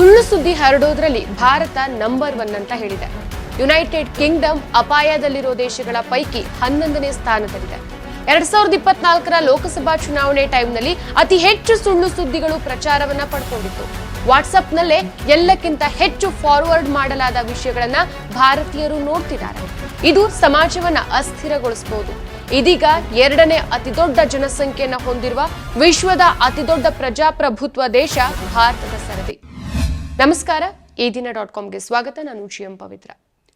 ಸುಳ್ಳು ಸುದ್ದಿ ಹರಡೋದ್ರಲ್ಲಿ Bharat number one ಅಂತ ಹೇಳಿದೆ. ಯುನೈಟೆಡ್ ಕಿಂಗ್ಡಮ್ ಅಪಾಯದಲ್ಲಿರೋ ದೇಶಗಳ ಪೈಕಿ ಹನ್ನೊಂದನೇ ಸ್ಥಾನದಲ್ಲಿದೆ. ಎರಡ್ ಸಾವಿರದ ಇಪ್ಪತ್ನಾಲ್ಕರ ಲೋಕಸಭಾ ಚುನಾವಣೆ ಟೈಮ್ನಲ್ಲಿ ಅತಿ ಹೆಚ್ಚು ಸುಳ್ಳು ಸುದ್ದಿಗಳು ಪ್ರಚಾರವನ್ನ ಪಡ್ಕೊಂಡಿತ್ತು. ವಾಟ್ಸಪ್ನಲ್ಲೇ ಎಲ್ಲಕ್ಕಿಂತ ಹೆಚ್ಚು ಫಾರ್ವರ್ಡ್ ಮಾಡಲಾದ ವಿಷಯಗಳನ್ನ ಭಾರತೀಯರು ನೋಡ್ತಿದ್ದಾರೆ. ಇದು ಸಮಾಜವನ್ನ ಅಸ್ಥಿರಗೊಳಿಸಬಹುದು ಇದೀಗ ಎರಡನೇ ಅತಿದೊಡ್ಡ ಜನಸಂಖ್ಯೆಯನ್ನು ಹೊಂದಿರುವ ವಿಶ್ವದ ಅತಿದೊಡ್ಡ ಪ್ರಜಾಪ್ರಭುತ್ವ ದೇಶ ಭಾರತದ ನಮಸ್ಕಾರ ಈ ದಿನ ಡಾಟ್ ಕಾಮ್ಗೆ ಸ್ವಾಗತ. ನಾನು ಜಿಎಂ ಪವಿತ್ರ.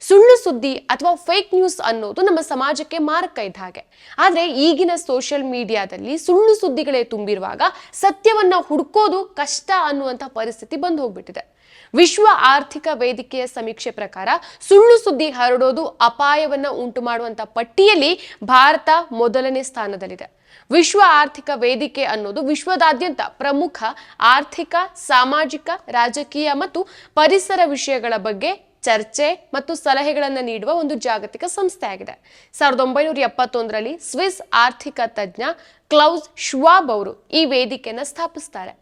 ಸುಳ್ಳು ಸುದ್ದಿ ಅಥವಾ ಫೇಕ್ ನ್ಯೂಸ್ ಅನ್ನೋದು ನಮ್ಮ ಸಮಾಜಕ್ಕೆ ಮಾರಕ ಇದ್ದ ಹಾಗೆ. ಆದರೆ ಈಗಿನ ಸೋಷಿಯಲ್ ಮೀಡಿಯಾದಲ್ಲಿ ಸುಳ್ಳು ಸುದ್ದಿಗಳೇ ತುಂಬಿರುವಾಗ ಸತ್ಯವನ್ನ ಹುಡುಕೋದು ಕಷ್ಟ ಅನ್ನುವಂಥ ಪರಿಸ್ಥಿತಿ ಬಂದು ಹೋಗ್ಬಿಟ್ಟಿದೆ. ವಿಶ್ವ ಆರ್ಥಿಕ ವೇದಿಕೆಯ ಸಮೀಕ್ಷೆ ಪ್ರಕಾರ ಸುಳ್ಳು ಸುದ್ದಿ ಹರಡೋದು ಅಪಾಯವನ್ನ ಉಂಟು ಮಾಡುವಂಥ ಪಟ್ಟಿಯಲ್ಲಿ ಭಾರತ ಮೊದಲನೇ ಸ್ಥಾನದಲ್ಲಿದೆ. ವಿಶ್ವ ಆರ್ಥಿಕ ವೇದಿಕೆ ಅನ್ನೋದು ವಿಶ್ವದಾದ್ಯಂತ ಪ್ರಮುಖ ಆರ್ಥಿಕ, ಸಾಮಾಜಿಕ, ರಾಜಕೀಯ ಮತ್ತು ಪರಿಸರ ವಿಷಯಗಳ ಬಗ್ಗೆ ಚರ್ಚೆ ಮತ್ತು ಸಲಹೆಗಳನ್ನು ನೀಡುವ ಒಂದು ಜಾಗತಿಕ ಸಂಸ್ಥೆಯಾಗಿದೆ. ಸಾವಿರದ ಒಂಬೈನೂರ ಎಪ್ಪತ್ತೊಂದರಲ್ಲಿ ಸ್ವಿಸ್ ಆರ್ಥಿಕ ತಜ್ಞ ಕ್ಲೌಸ್ ಶ್ವಾಬ್ ಅವರು ಈ ವೇದಿಕೆಯನ್ನು ಸ್ಥಾಪಿಸ್ತಾರೆ.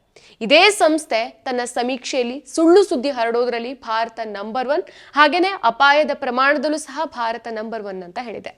ಇದೇ ಸಂಸ್ಥೆ ತನ್ನ ಸಮೀಕ್ಷೆಯಲ್ಲಿ ಸುಳ್ಳು ಸುದ್ದಿ ಹರಡೋದ್ರಲ್ಲಿ ಭಾರತ ನಂಬರ್ ಒನ್ ಹಾಗೇನೆ ಅಪಾಯದ ಪ್ರಮಾಣದಲ್ಲೂ ಸಹ ಭಾರತ ನಂಬರ್ ಒನ್ ಅಂತ ಹೇಳಿದೆ.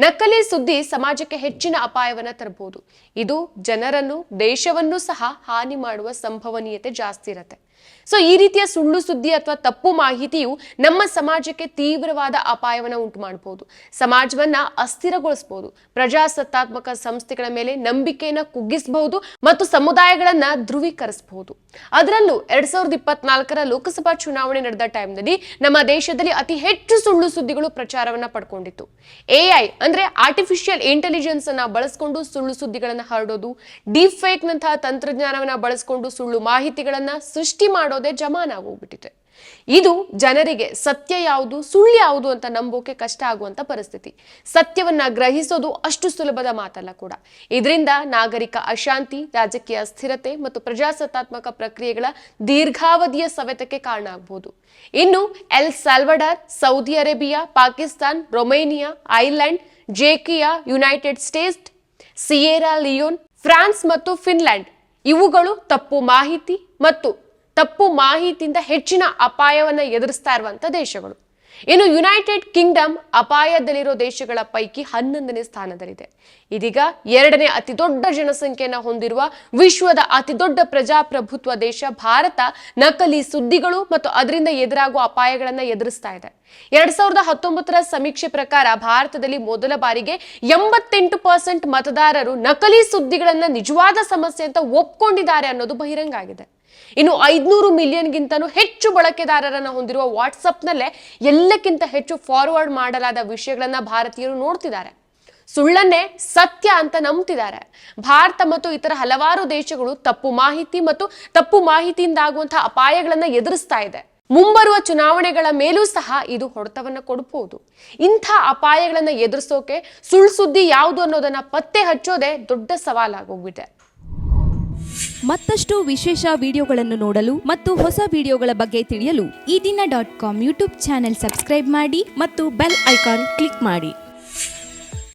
ನಕಲಿ ಸುದ್ದಿ ಸಮಾಜಕ್ಕೆ ಹೆಚ್ಚಿನ ಅಪಾಯವನ್ನು ತರಬಹುದು ಇದು ಜನರನ್ನು, ದೇಶವನ್ನು ಸಹ ಹಾನಿ ಮಾಡುವ ಸಂಭವನೀಯತೆ ಜಾಸ್ತಿ ಇರುತ್ತೆ. ಸೊ ಈ ರೀತಿಯ ಸುಳ್ಳು ಸುದ್ದಿ ಅಥವಾ ತಪ್ಪು ಮಾಹಿತಿಯು ನಮ್ಮ ಸಮಾಜಕ್ಕೆ ತೀವ್ರವಾದ ಅಪಾಯವನ್ನು ಉಂಟು ಮಾಡಬಹುದು ಸಮಾಜವನ್ನ ಅಸ್ಥಿರಗೊಳಿಸಬಹುದು ಪ್ರಜಾಸತ್ತಾತ್ಮಕ ಸಂಸ್ಥೆಗಳ ಮೇಲೆ ನಂಬಿಕೆಯನ್ನು ಕುಗ್ಗಿಸಬಹುದು ಮತ್ತು ಸಮುದಾಯಗಳನ್ನ ಧ್ರುವೀಕರಿಸಬಹುದು ಅದರಲ್ಲೂ ಎರಡ್ ಸಾವಿರದ ಇಪ್ಪತ್ನಾಲ್ಕರ ಲೋಕಸಭಾ ಚುನಾವಣೆ ನಡೆದ ಟೈಮ್ನಲ್ಲಿ ನಮ್ಮ ದೇಶದಲ್ಲಿ ಅತಿ ಹೆಚ್ಚು ಸುಳ್ಳು ಸುದ್ದಿಗಳು ಪ್ರಚಾರವನ್ನ ಪಡ್ಕೊಂಡಿತ್ತು. ಎಐ ಅಂದ್ರೆ ಆರ್ಟಿಫಿಷಿಯಲ್ ಇಂಟೆಲಿಜೆನ್ಸ್ ಅನ್ನ ಬಳಸಿಕೊಂಡು ಸುಳ್ಳು ಸುದ್ದಿಗಳನ್ನ ಹರಡೋದು ಡೀಪ್ ಫೇಕ್ ನಂತಹ ತಂತ್ರಜ್ಞಾನವನ್ನ ಬಳಸಿಕೊಂಡು ಸುಳ್ಳು ಮಾಹಿತಿಗಳನ್ನ ಸೃಷ್ಟಿ ಮಾಡೋದೇ ಜಮಾನಾಗೋಗ್ಬಿಟ್ಟಿದೆ. ಇದು ಜನರಿಗೆ ಸತ್ಯ ಯಾವುದು, ಸುಳ್ಳು ಯಾವುದು ಅಂತ ನಂಬೋಕೆ ಕಷ್ಟ ಆಗುವಂತ ಪರಿಸ್ಥಿತಿ. ಸತ್ಯವನ್ನ ಗ್ರಹಿಸೋದು ಅಷ್ಟು ಸುಲಭದ ಮಾತಲ್ಲ ಕೂಡ. ಇದರಿಂದ ನಾಗರಿಕ ಅಶಾಂತಿ, ರಾಜಕೀಯ ಸ್ಥಿರತೆ ಮತ್ತು ಪ್ರಜಾಸತ್ತಾತ್ಮಕ ಪ್ರಕ್ರಿಯೆಗಳ ದೀರ್ಘಾವಧಿಯ ಸವೆತಕ್ಕೆ ಕಾರಣ ಆಗಬಹುದು ಇನ್ನು El Salvador, Saudi Arabia, Pakistan, Romania Ireland ಜೇಕಿಯಾ, United States, Sierra Leone, France ಮತ್ತು ಫಿನ್ಲ್ಯಾಂಡ್ ಇವುಗಳು ತಪ್ಪು ಮಾಹಿತಿ ಮತ್ತು ತಪ್ಪು ಮಾಹಿತಿಯಿಂದ ಹೆಚ್ಚಿನ ಅಪಾಯವನ್ನು ಎದುರಿಸ್ತಾ ಇರುವಂಥ ದೇಶಗಳು. ಇನ್ನು ಯುನೈಟೆಡ್ ಕಿಂಗ್ಡಮ್ ಅಪಾಯದಲ್ಲಿರೋ ದೇಶಗಳ ಪೈಕಿ ಹನ್ನೊಂದನೇ ಸ್ಥಾನದಲ್ಲಿದೆ. ಇದೀಗ ಎರಡನೇ ಅತಿ ದೊಡ್ಡ ಜನಸಂಖ್ಯೆಯನ್ನು ಹೊಂದಿರುವ ವಿಶ್ವದ ಅತಿ ದೊಡ್ಡ ಪ್ರಜಾಪ್ರಭುತ್ವ ದೇಶ ಭಾರತ ನಕಲಿ ಸುದ್ದಿಗಳು ಮತ್ತು ಅದರಿಂದ ಎದುರಾಗುವ ಅಪಾಯಗಳನ್ನು ಎದುರಿಸ್ತಾ ಇದೆ. ಎರಡ್ ಸಾವಿರದ ಹತ್ತೊಂಬತ್ತರ ಸಮೀಕ್ಷೆ ಪ್ರಕಾರ ಭಾರತದಲ್ಲಿ ಮೊದಲ ಬಾರಿಗೆ ಎಂಬತ್ತೆಂಟು ಪರ್ಸೆಂಟ್ ಮತದಾರರು ನಕಲಿ ಸುದ್ದಿಗಳನ್ನ ನಿಜವಾದ ಸಮಸ್ಯೆ ಅಂತ ಒಪ್ಕೊಂಡಿದ್ದಾರೆ ಅನ್ನೋದು ಬಹಿರಂಗ ಆಗಿದೆ. ಇನ್ನು ಐದ್ನೂರು ಮಿಲಿಯನ್ಗಿಂತನೂ ಹೆಚ್ಚು ಬಳಕೆದಾರರನ್ನ ಹೊಂದಿರುವ ವಾಟ್ಸಪ್ನಲ್ಲೇ ಎಲ್ಲಕ್ಕಿಂತ ಹೆಚ್ಚು ಫಾರ್ವರ್ಡ್ ಮಾಡಲಾದ ವಿಷಯಗಳನ್ನ ಭಾರತೀಯರು ನೋಡ್ತಿದ್ದಾರೆ. ಸುಳ್ಳನ್ನೇ ಸತ್ಯ ಅಂತ ನಂಬ್ತಿದ್ದಾರೆ. ಭಾರತ ಮತ್ತು ಇತರ ಹಲವಾರು ದೇಶಗಳು ತಪ್ಪು ಮಾಹಿತಿ ಮತ್ತು ತಪ್ಪು ಮಾಹಿತಿಯಿಂದ ಆಗುವಂತಹ ಅಪಾಯಗಳನ್ನ ಎದುರಿಸ್ತಾ ಇದೆ. ಮುಂಬರುವ ಚುನಾವಣೆಗಳ ಮೇಲೂ ಸಹ ಇದು ಹೊಡೆತವನ್ನು ಕೊಡಬಹುದು ಇಂಥ ಅಪಾಯಗಳನ್ನು ಎದುರಿಸೋಕೆ ಸುಳ್ಳು ಸುದ್ದಿ ಯಾವುದು ಅನ್ನೋದನ್ನ ಪತ್ತೆ ಹಚ್ಚೋದೇ ದೊಡ್ಡ ಸವಾಲಾಗೋಗಿದೆ ಮತ್ತಷ್ಟು ವಿಶೇಷ ವಿಡಿಯೋಗಳನ್ನು ನೋಡಲು ಮತ್ತು ಹೊಸ ವಿಡಿಯೋಗಳ ಬಗ್ಗೆ ತಿಳಿಯಲು Ee Dina dot com YouTube channel subscribe ಮಾಡಿ ಮತ್ತು ಬೆಲ್ ಐಕಾನ್ ಕ್ಲಿಕ್ ಮಾಡಿ.